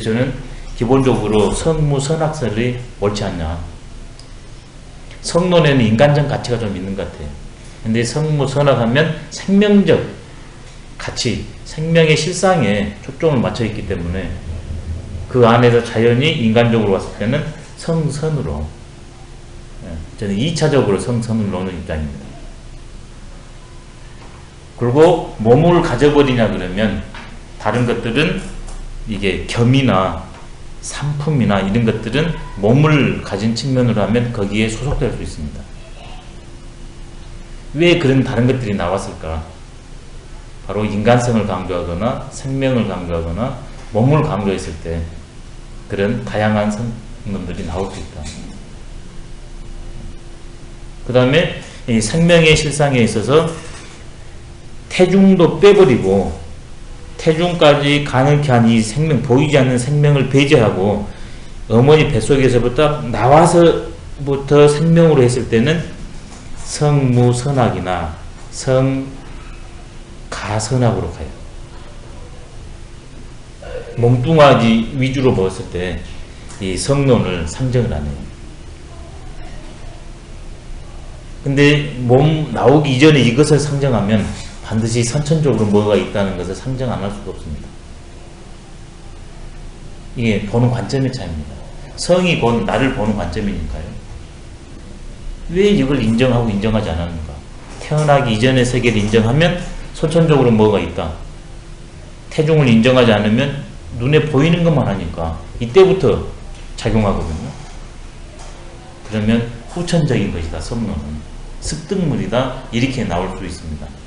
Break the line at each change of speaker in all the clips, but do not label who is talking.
그래서 저는 기본적으로 성무선학설이 옳지 않냐. 성론에는 인간적 가치가 좀 있는 것 같아요. 근데 성무선학하면 생명적 가치, 생명의 실상에 초점을 맞춰 있기 때문에 그 안에서 자연이 인간적으로 왔을 때는 성선으로 예, 저는 2차적으로 성선을 놓는 입장입니다. 그리고 몸을 가져버리냐 그러면 다른 것들은 이게 겸이나 상품이나 이런 것들은 몸을 가진 측면으로 하면 거기에 소속될 수 있습니다. 왜 그런 다른 것들이 나왔을까? 바로 인간성을 강조하거나 생명을 강조하거나 몸을 강조했을 때 그런 다양한 성능들이 나올 수 있다. 그 다음에 생명의 실상에 있어서 태중도 빼버리고 태중까지 가능케 한이 생명, 보이지 않는 생명을 배제하고 어머니 뱃속에서부터 나와서부터 생명으로 했을 때는 성무선학이나 성가선학으로 가요. 몸뚱아지 위주로 봤을 때 이 성론을 상정을 안 해요. 근데 몸 나오기 이전에 이것을 상정하면 반드시 선천적으로 뭐가 있다는 것을 상정 안 할 수가 없습니다. 이게 보는 관점의 차이입니다. 성이 곧 나를 보는 관점이니까요. 왜 이걸 인정하고 인정하지 않았는가? 태어나기 이전의 세계를 인정하면 선천적으로 뭐가 있다. 태중을 인정하지 않으면 눈에 보이는 것만 하니까 이때부터 작용하거든요. 그러면 후천적인 것이다. 성론은 습득물이다. 이렇게 나올 수 있습니다.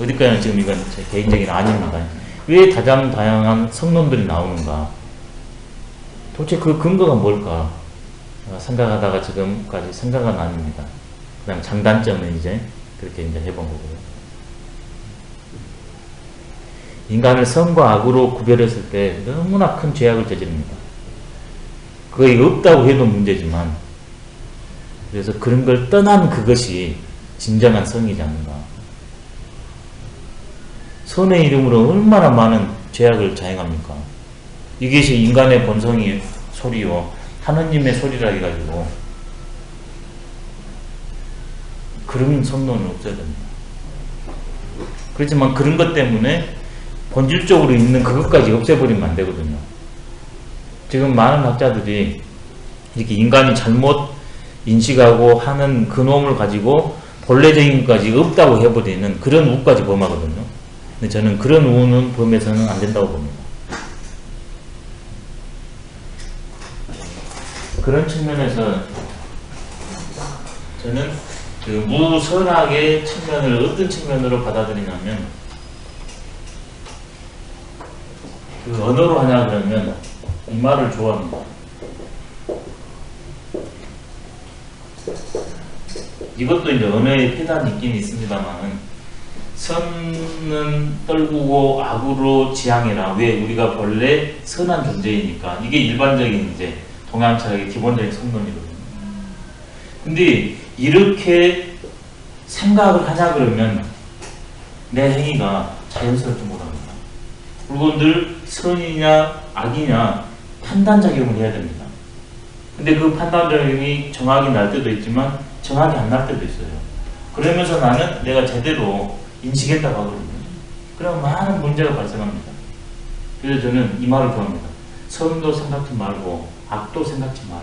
어디까지는 지금 이건 제 개인적인 아닙니다. 왜 가장 다양한 성론들이 나오는가? 도대체 그 근거가 뭘까? 생각하다가 지금까지 생각은 아닙니다. 그 다음 장단점은 이제 그렇게 이제 해본 거고요. 인간을 선과 악으로 구별했을 때 너무나 큰 죄악을 저지릅니다. 거의 없다고 해도 문제지만 그래서 그런 걸 떠난 그것이 진정한 성이지 않는가. 선의 이름으로 얼마나 많은 죄악을 자행합니까? 이것이 인간의 본성이 소리요. 하느님의 소리라 해가지고 그런 성론은 없어야 됩니다. 그렇지만 그런 것 때문에 본질적으로 있는 그것까지 없애버리면 안 되거든요. 지금 많은 학자들이 이렇게 인간이 잘못 인식하고 하는 그놈을 가지고 본래적인 것까지 없다고 해버리는 그런 우까지 범하거든요. 근데 저는 그런 우는 범해서는 안 된다고 봅니다. 그런 측면에서 저는 그 무선악의 측면을 어떤 측면으로 받아들이냐면 그 언어로 하냐 그러면 이 말을 좋아합니다. 이것도 이제 언어의 피단 있긴 있습니다만 선은 떨구고 악으로 지향해라. 왜 우리가 본래 선한 존재이니까 이게 일반적인 이제 동양 철학의 기본적인 성론이거든요. 근데 이렇게 생각을 하자 그러면 내 행위가 자연스럽지 못합니다. 늘 선이냐 악이냐 판단 작용을 해야 됩니다. 근데 그 판단 작용이 정확히 날 때도 있지만 정확히 안 날 때도 있어요. 그러면서 나는 내가 제대로 인식했다고 하거든요. 그럼 많은 문제가 발생합니다. 그래서 저는 이 말을 좋아합니다. 선도 생각지 말고 악도 생각지 마라.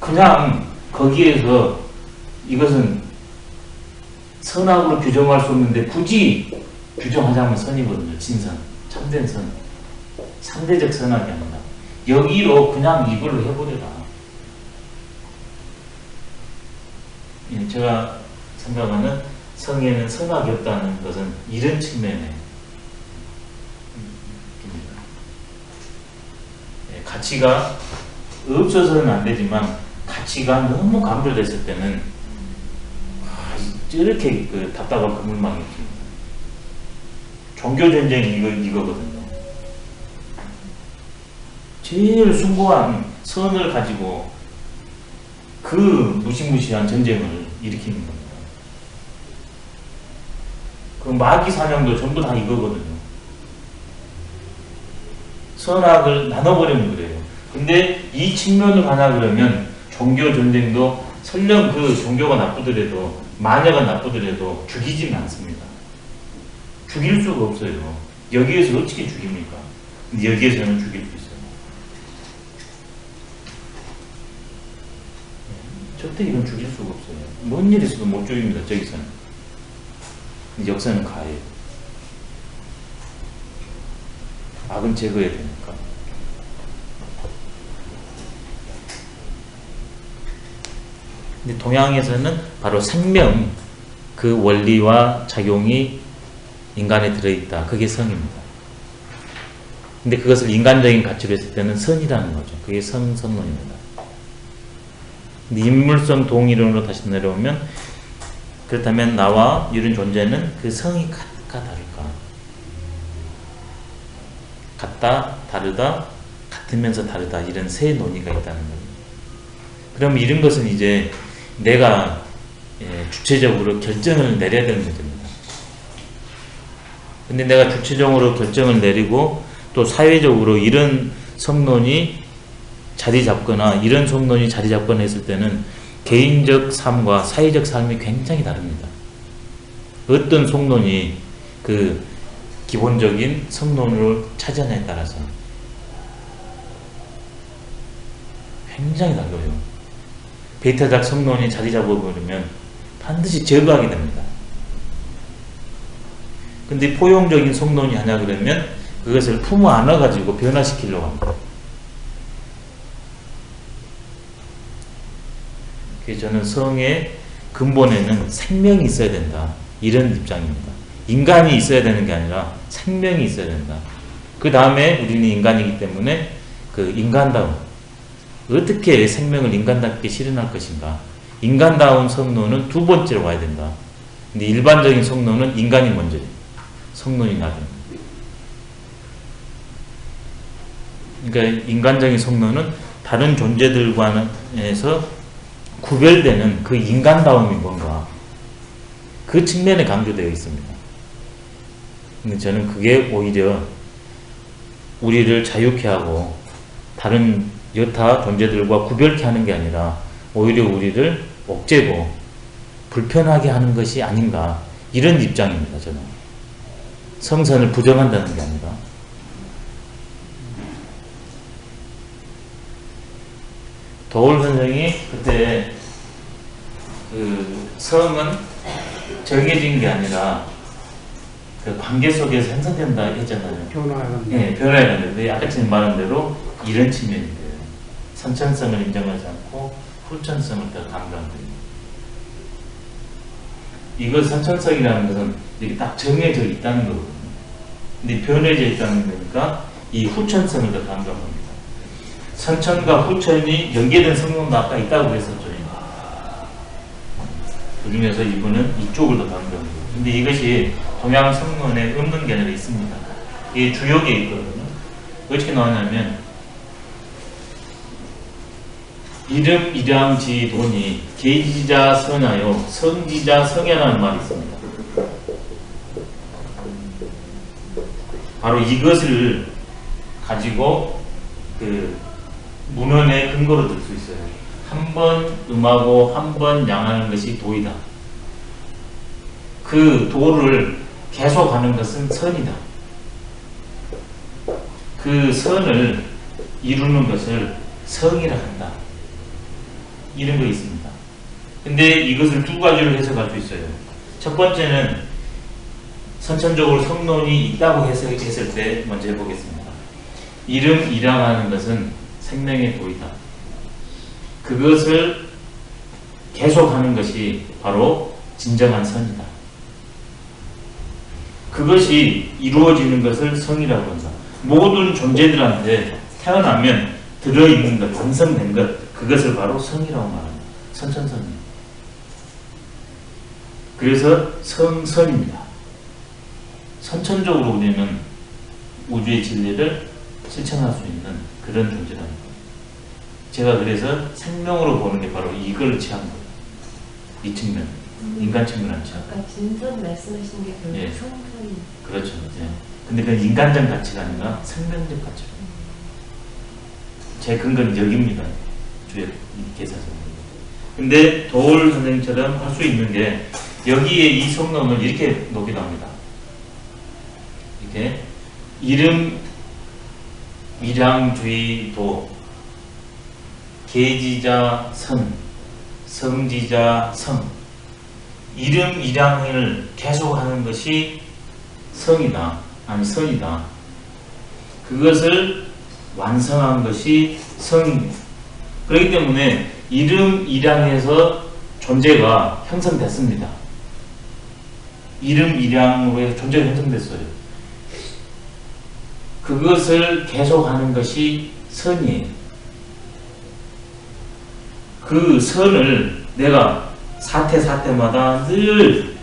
그냥 거기에서 이것은 선악으로 규정할 수 없는데 굳이 규정하자면 선이거든요. 진선, 참된 선. 상대적 선악이 아니라 여기로 그냥 이걸로 해버려라. 예, 제가 생각하는 성에는 선악이 없다는 것은 이런 측면에 예, 가치가 없어서는 안 되지만 가치가 너무 강조됐을 때는 아, 이렇게 그 답답한 그물망이 있습니다. 종교 전쟁이 이거 이거거든요. 제일 숭고한 선을 가지고 그 무시무시한 전쟁을 일으키는 겁니다. 그 마귀 사냥도 전부 다 이거거든요. 선악을 나눠버리면 그래요. 근데 이 측면을 하나 그러면 종교 전쟁도 설령 그 종교가 나쁘더라도 마녀가 나쁘더라도 죽이지는 않습니다. 죽일 수가 없어요. 여기에서 어떻게 죽입니까? 근데 여기에서는 죽일 수 있어요. 네, 절대 이건 죽일 수가 없어요. 뭔일 있어도 못 죽입니다. 저기서는. 근데 역사는 가해요. 악은 제거해야 되니까. 근데 동양에서는 바로 생명 그 원리와 작용이 인간에 들어있다. 그게 성입니다. 근데 그것을 인간적인 가치로 했을 때는 선이라는 거죠. 그게 성, 선론입니다. 근데 인물성 동이론으로 다시 내려오면 그렇다면 나와 이런 존재는 그 성이 같까 다를까? 같다, 다르다, 같으면서 다르다 이런 세 논의가 있다는 거예요. 그럼 이런 것은 이제 내가 예, 주체적으로 결정을 내려야 되는 문제입니다. 근데 내가 주체적으로 결정을 내리고 또 사회적으로 이런 성론이 자리 잡거나 이런 성론이 자리 잡거나 했을 때는 개인적 삶과 사회적 삶이 굉장히 다릅니다. 어떤 성론이 그 기본적인 성론을 차지하냐에 따라서 굉장히 달라요. 베이타적 성론이 자리 잡아버리면 반드시 제거하게 됩니다. 근데 포용적인 성론이 하냐 그러면 그것을 품어 안아가지고 변화시키려고 합니다. 그래서 저는 성의 근본에는 생명이 있어야 된다. 이런 입장입니다. 인간이 있어야 되는 게 아니라 생명이 있어야 된다. 그 다음에 우리는 인간이기 때문에 그 인간다움. 어떻게 생명을 인간답게 실현할 것인가. 인간다운 성론은 두 번째로 와야 된다. 근데 일반적인 성론은 인간이 먼저 성론이 나든. 그러니까 인간적인 성론은 다른 존재들과에서 구별되는 그 인간다움이 뭔가 그 측면에 강조되어 있습니다. 근데 저는 그게 오히려 우리를 자유케 하고 다른 여타 존재들과 구별케 하는 게 아니라 오히려 우리를 억제고 불편하게 하는 것이 아닌가 이런 입장입니다. 저는 성선을 부정한다는 게 아니라 도울 선생이 그때 그 성은 정해진 게 아니라 그 관계 속에서 형성된다 했잖아요.
변화하는
예, 변화했는데 아까 지금 말한 대로 이런 측면인데요. 선천성을 인정하지 않고 후천성을 더 강조한다. 이거 선천성이라는 것은 이게 딱 정해져 있다는 거거든요. 근데 변해져 있다는 거니까 이 후천성을 더 강조합니다. 선천과 후천이 연계된 성능도 아까 있다고 그랬었죠. 그 중에서 이분은 이쪽을 더 강조합니다. 근데 이것이 동양 성론에 없는 게 아니라 있습니다. 이게 주역에 있거든요. 어떻게 나왔냐면 이름 이량지 돈이 계지자 선하여 성지자 성야라는 말이 있습니다. 바로 이것을 가지고 그 문헌의 근거로 들 수 있어요. 한 번 음하고 한 번 양하는 것이 도이다. 그 도를 계속 하는 것은 선이다. 그 선을 이루는 것을 성이라 한다. 이런 거 있습니다. 근데 이것을 두 가지로 해석할 수 있어요. 첫 번째는 선천적으로 성론이 있다고 해석했을 때 먼저 해보겠습니다. 이름 이랑하는 것은 생명의 도이다. 그것을 계속하는 것이 바로 진정한 선이다. 그것이 이루어지는 것을 성이라고 한다. 모든 존재들한테 태어나면 들어있는 것, 완성된 것, 그것을 바로 성이라고 말합니다. 선천성이에요. 그래서 성선입니다. 선천적으로 우리는 우주의 진리를 실천할 수 있는 그런 존재라는 거예요. 제가 그래서 생명으로 보는 게 바로 이걸 취한 거예요. 이 측면, 인간 측면을 취한 거예요.
아까 진선 말씀하신 게 결국
예.
성선이
그렇죠. 예. 근데 그건 인간적 가치가 아니라 생명적 가치로. 제 근거는 여기입니다. 주역 계산성분. 근데 도울 선생님처럼 할 수 있는 게 여기에 이 성놈을 이렇게 놓기도 합니다. 이렇게 이름 밀양주의 도 계지자 선 성지자 성 이름 일양을 계속하는 것이 성이다 아니 선이다. 그것을 완성한 것이 성입니다. 그렇기 때문에 이름 일양에서 존재가 형성됐습니다. 이름 일양으로 해서 존재가 형성됐어요 그것을 계속하는 것이 선이에요. 그 선을 내가 사태 사태마다 늘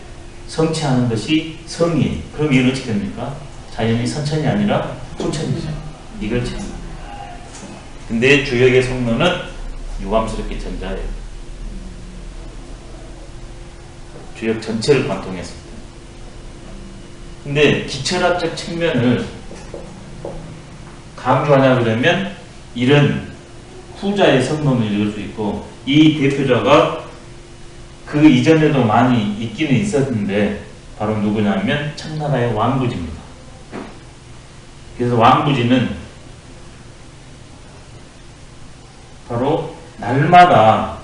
성취하는 것이 성이에요. 그럼 이건 어떻게 됩니까? 자연이 선천이 아니라 후천이죠. 이걸 참. 근데 주역의 성론은 유감스럽게 전자예요. 주역 전체를 관통했습니다. 근데 기철학적 측면을 강조하냐 그러면 이런 후자의 성론을 읽을 수 있고 이 대표자가 그 이전에도 많이 있기는 있었는데 바로 누구냐면 청나라의 왕부지입니다. 그래서 왕부지는 바로 날마다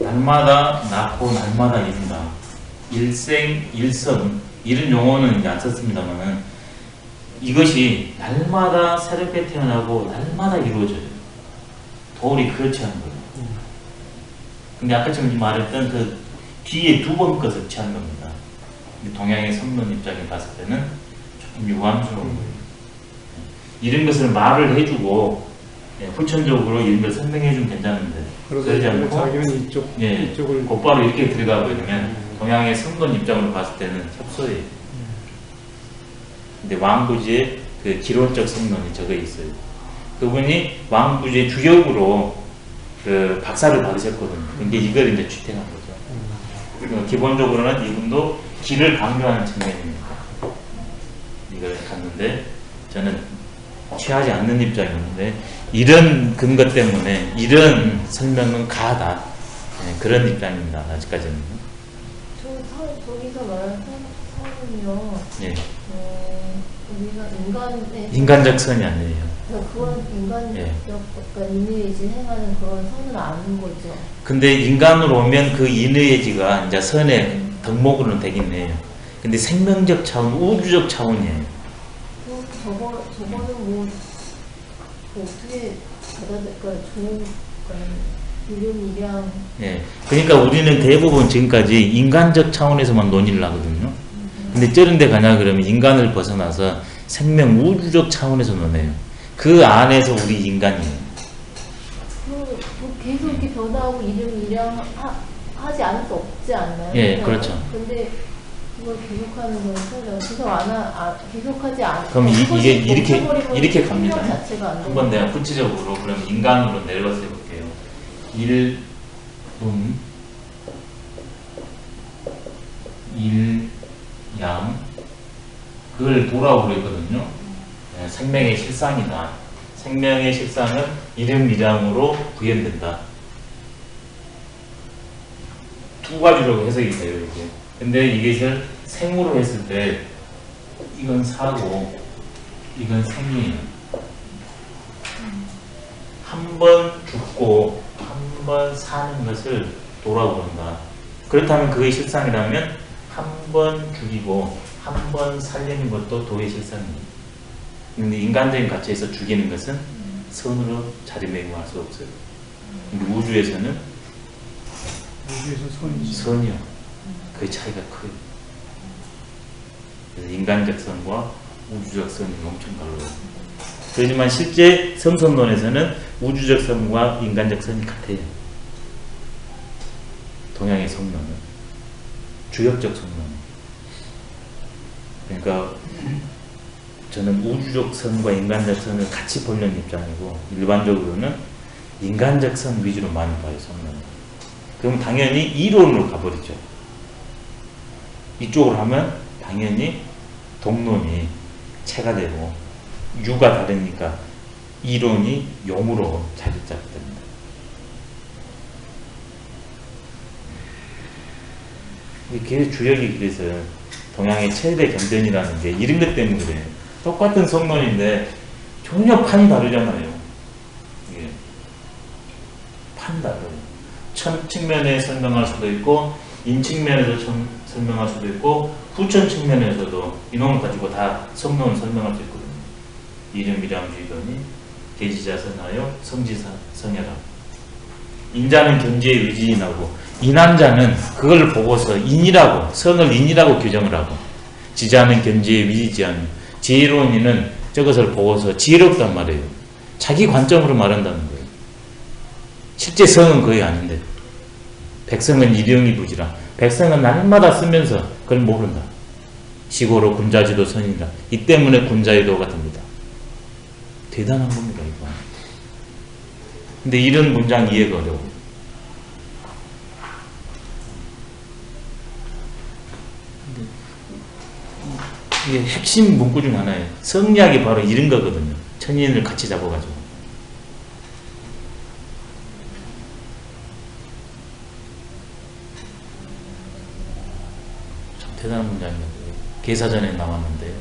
날마다 낳고 날마다 이룬다. 일생 일선 이런 용어는 이제 안 썼습니다만은 이것이 날마다 새롭게 태어나고 날마다 이루어져요. 도울이 그렇지 않은 거예요. 근데 아까 지금 말했던 그 뒤에 두 번 것을 취한 겁니다. 근데 동양의 성론 입장에 봤을 때는 조금 유감스러운 거예요. 이런 것을 말을 해주고 예, 후천적으로 이런 걸 설명해주면 괜찮은데 그러지 않고
자기는 이쪽
예,
이쪽을
곧바로 이렇게 들어가고 있으면 동양의 성론 입장으로 봤을 때는 협소해요. 근데 왕부지의 그 기론적 성론이 적어 있어요. 그분이 왕부지의 주역으로 그 박사를 받으셨거든요. 근데 이걸 이제 취택한 거죠. 그리고 기본적으로는 이분도 길을 강조하는 측면입니다. 이걸 갔는데 저는 취하지 않는 입장이었는데 이런 근거 때문에 이런 설명은 가하다. 네, 그런 입장입니다. 아직까지는.
말하는 성, 성은요,
예.
어, 우리가 인간의
인간적 선이 아니에요.
그러니까 그건 인간적
예.
그러니까 이미지 행하는 그런 선은 아닌 거죠.
근데 인간으로 오면 그 인의지가 이제 선의 덕목으로는 되긴 해요. 근데 생명적 차원, 우주적 차원이에요.
그 저거 저거는 뭐, 뭐 어떻게 받아들일까 좋은 그러니까
예. 그러니까 우리는 대부분 지금까지 인간적 차원에서만 논의를 하거든요. 근데 저런 데 가냐 그러면 인간을 벗어나서 생명 우주적 차원에서 논해요. 그 안에서 우리 인간이에요.
뭐, 뭐 계속 이렇게 변하고 이름 이량 하, 지 않을 수 없지 않나요?
예, 그렇죠.
근데 그걸 계속하는 건 계속 안 하, 아, 계속하지 않.
그럼 이, 게 이렇게 이렇게 갑니다. 한번 내가 구체적으로 그럼 인간으로 내려갔을 때 1분 1양 음, 그걸 도라고 그랬거든요. 네, 생명의 실상이다. 생명의 실상은 이름 미량으로 구현된다. 두 가지로 해석이 돼요, 이게. 근데 이게 생으로 했을 때 이건 사고 이건 생이에요. 한 번 죽고 한 번 사는 것을 한다. 그렇다면 그의 실상이라면 한 번 죽이고 한 번 살리는 것도 도의 실상입니다. 근데 인간적인 가치에서 죽이는 것은 선으로 자리매김 할 수 없어요. 우주에서는
우주에서 선이지.
선이요. 그 차이가 커요. 그래서 인간적 선과 우주적 선이 엄청 달라요. 그렇지만 실제 성선론에서는 우주적 선과 인간적 선이 같아요. 동양의 성론은 주역적 성론. 그러니까 저는 우주적 선과 인간적 선을 같이 보려는 입장이고 일반적으로는 인간적 선 위주로 많이 봐요 성론은. 그럼 당연히 이론으로 가버리죠. 이쪽으로 하면 당연히 동론이 체가 되고 유가 다르니까 이론이 용으로 자리 잡게 됩니다. 이개 주역이 그래서 동양의 최대 경전이라는 게 이런 것 때문에 그래요. 똑같은 성론인데 전혀 판이 다르잖아요. 이게 판이 다르요. 천 측면에 설명할 수도 있고 인 측면에서 천- 설명할 수도 있고 후천 측면에서도 이놈을 가지고 다 성론을 설명할 수 있거든요. 이름이람 주의더니 계지자 선하여 성지사 성해라. 인자는 경지에 의지인하고 인한자는 그걸 보고서 인이라고 선을 인이라고 규정을 하고 지자는 견지에 위지하며 지혜로운 이는 저것을 보고서 지혜롭단 말이에요. 자기 관점으로 말한다는 거예요. 실제 성은 거의 아닌데 백성은 일용이 부지라 백성은 날마다 쓰면서 그걸 모른다. 시고로 군자지도 선이다. 이 때문에 군자의도가 됩니다. 대단한 겁니다 이거. 근데 이런 문장 이해가 어려워. 이게 핵심 문구 중 하나예요. 성리학이 바로 이런 거거든요. 천인을 같이 잡아가지고. 참 대단한 문장입니다. 계사전에 나왔는데.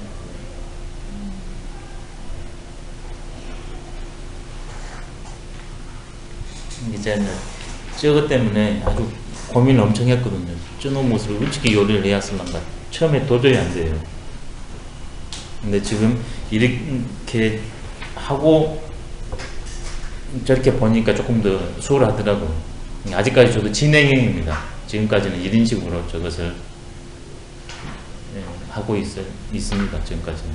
이제 저것 때문에 아주 고민을 엄청 했거든요. 저놈 옷을 어떻게 요리를 해야 쓸란가. 처음에 도저히 안 돼요. 근데 지금 이렇게 하고 저렇게 보니까 조금 더 수월하더라고. 아직까지 저도 진행형입니다. 지금까지는 이런 식으로 저것을 예, 하고 있, 있습니다. 지금까지는.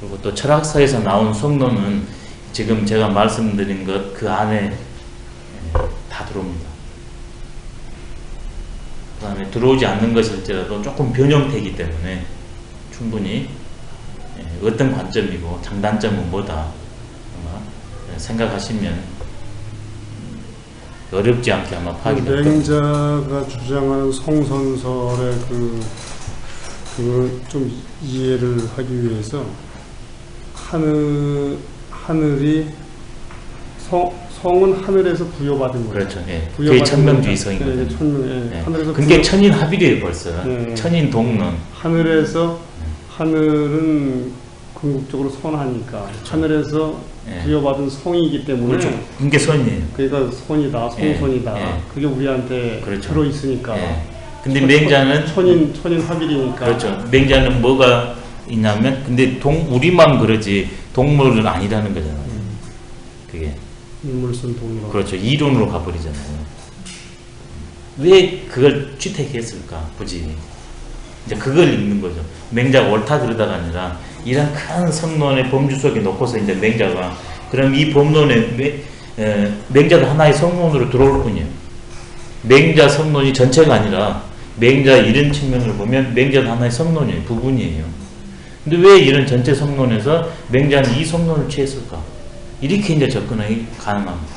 그리고 또 철학사에서 나온 성론은 지금 제가 말씀드린 것 그 안에 예, 다 들어옵니다. 그 다음에 들어오지 않는 것일지라도 조금 변형되기 때문에 충분히 예, 어떤 관점이고 장단점은 뭐다 예, 생각하시면 음, 어렵지 않게 아마 파악이 될 겁니다.
맹자가 주장하는 성선설의 그, 그걸 좀 이해를 하기 위해서 하늘, 하늘이 성, 성은 하늘에서 부여받은 거죠.
그렇죠. 예.
부여받은
그게 천명주의
거죠. 천명, 예.
예.
하늘에서
그게
부여-
천인 합의래요 벌써.
예.
천인 동론.
하늘에서 하늘은 궁극적으로 선하니까 하늘에서
예.
부여받은 성이기 때문에
그렇죠. 그게 선이에요.
그러니까 선이다, 성선이다.
예, 예.
그게 우리한테
그렇죠.
들어 있으니까.
예. 근데 맹자는
천인 천인 합일이니까.
그렇죠. 맹자는 뭐가 있냐면 근데 동 우리만 그러지 동물은 아니라는 거잖아요.
음,
그게
인물선 동물.
그렇죠. 이론으로 가버리잖아요. 왜 그걸 채택했을까? 굳이 이제 그걸 읽는 거죠. 맹자가 옳다 그러다가 아니라 이런 큰 성론의 범주 속에 놓고서 이제 맹자가 그럼 이 범론의 맹, 에, 맹자가 하나의 성론으로 들어올 뿐이에요. 맹자 성론이 전체가 아니라 맹자 이런 측면을 보면 맹자는 하나의 성론이에요. 부분이에요. 근데 왜 이런 전체 성론에서 맹자는 이 성론을 취했을까? 이렇게 이제 접근하기 가능합니다.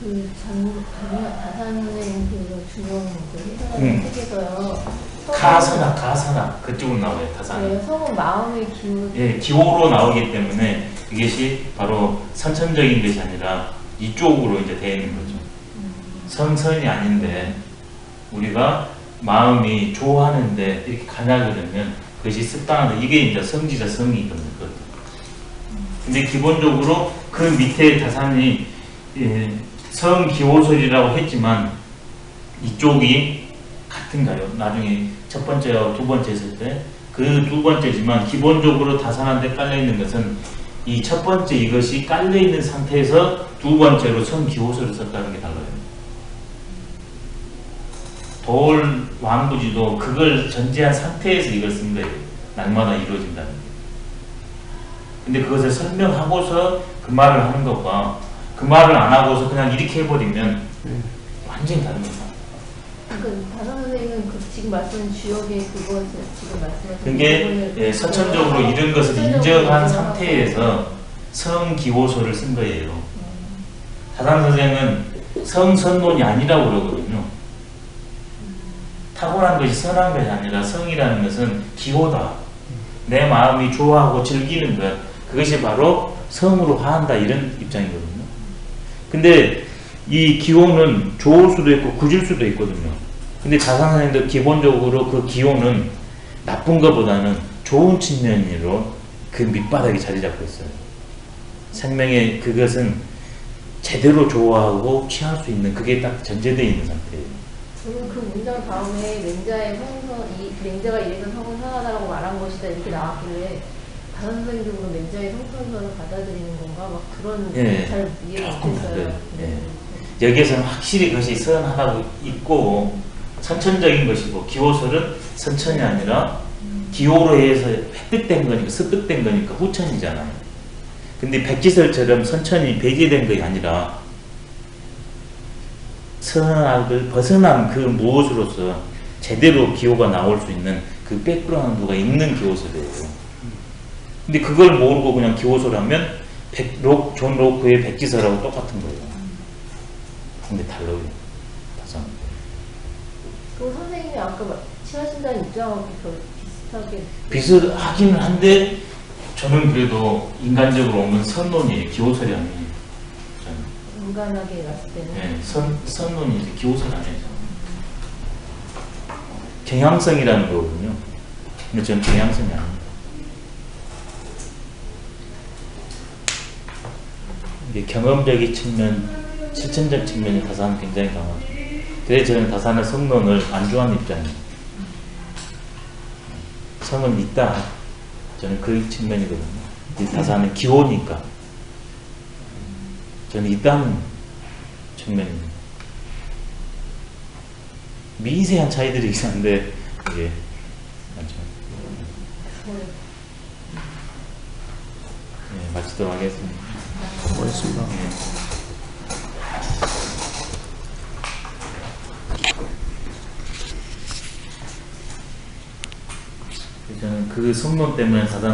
그 장, 장, 다산의 그 주영 그
음.
해설하는 책에서요.
가사나 가사나 그쪽으로 나와요. 타사는.
네, 성은 마음의 기운.
예, 기호로 나오기 때문에 이것이 바로 선천적인 것이 아니라 이쪽으로 이제 되어 있는 거죠. 성선이 아닌데 우리가 마음이 좋아하는데 이렇게 가냐 그러면 그것이 습당하다. 이게 이제 성지자 성이 있거든요. 근데 기본적으로 그 밑에 다산이 예, 성기호설이라고 했지만 이쪽이 같은가요? 나중에 첫 번째와 두 번째 했을 때 그 두 번째지만 기본적으로 다산한테 깔려 있는 것은 이 첫 번째 이것이 깔려 있는 상태에서 두 번째로 성기호설을 썼다는 게 달라요. 돌 왕부지도 그걸 전제한 상태에서 이걸 쓴 거예요. 날마다 이루어진다는 게. 근데 그것을 설명하고서 그 말을 하는 것과 그 말을 안 하고서 그냥 이렇게 해버리면
네.
완전히 다릅니다.
그 다산 선생님은 그 지금 말씀하신 주역의 그것을 지금 말씀하신
그게 예, 선천적으로 이런 것을 인정한 상태에서 성기호소를 쓴 거예요.
음,
다산 선생은 성선론이 아니라고 그러거든요. 타고난 것이 선한 것이 아니라 성이라는 것은 기호다. 내 마음이 좋아하고 즐기는 것. 그것이 바로 성으로 화한다. 이런 입장이거든요. 근데 이 기호는 좋을 수도 있고 굳을 수도 있거든요. 근데 자산사님도 기본적으로 그 기호는 나쁜 것보다는 좋은 측면으로 그 밑바닥에 자리 잡고 있어요. 생명의 그것은 제대로 좋아하고 취할 수 있는 그게 딱 전제되어 있는 상태예요.
저는 그 문장 다음에 맹자의 성선, 이 맹자가 이래서 성은 상하다라고 말한 것이다 이렇게 나왔길래 다른 선생님들도 맹자의 성선설을 받아들이는 건가 막 그런
예,
잘 이해가 못했어요.
다르죠.
네.
여기에서는 확실히 그것이 선하다고 있고 선천적인 것이고 기호설은 선천이 아니라 기호로 해서 획득된 거니까 습득된 거니까 후천이잖아요. 근데 백지설처럼 선천이 배제된 것이 아니라 선악을 벗어난 그 무엇으로서 제대로 기호가 나올 수 있는 그 백그라운드가 있는 기호설이에요. 근데 그걸 모르고 그냥 기호설 하면 백, 록, 존 로크의 백지설하고 똑같은 거예요. 근데 달라요.
그 선생님이 아까 말- 취하신다는 입장하고 별 비슷하게
비슷하기는 한데 저는 그래도 인간적으로 오면 선론이 기호설이 아니에요. 저는.
인간하게 봤을 때는
네, 선, 선론이 기호설 아니에요. 경향성이라는 거거든요. 근데 저는 경향성이 아닙니다. 이게 경험적인 측면, 실천적 측면이 다산은 굉장히 강하죠. 그래서 저는 다산의 성론을 안주하는 입장입니다. 성은 있다. 저는 그 측면이거든요. 이 다산은 기호니까. 저는 있다는 측면입니다. 미세한 차이들이 있었는데, 이게, 맞죠. 네, 마치도록 하겠습니다.
고맙습니다.
네. 저는 그 성론 때문에 사단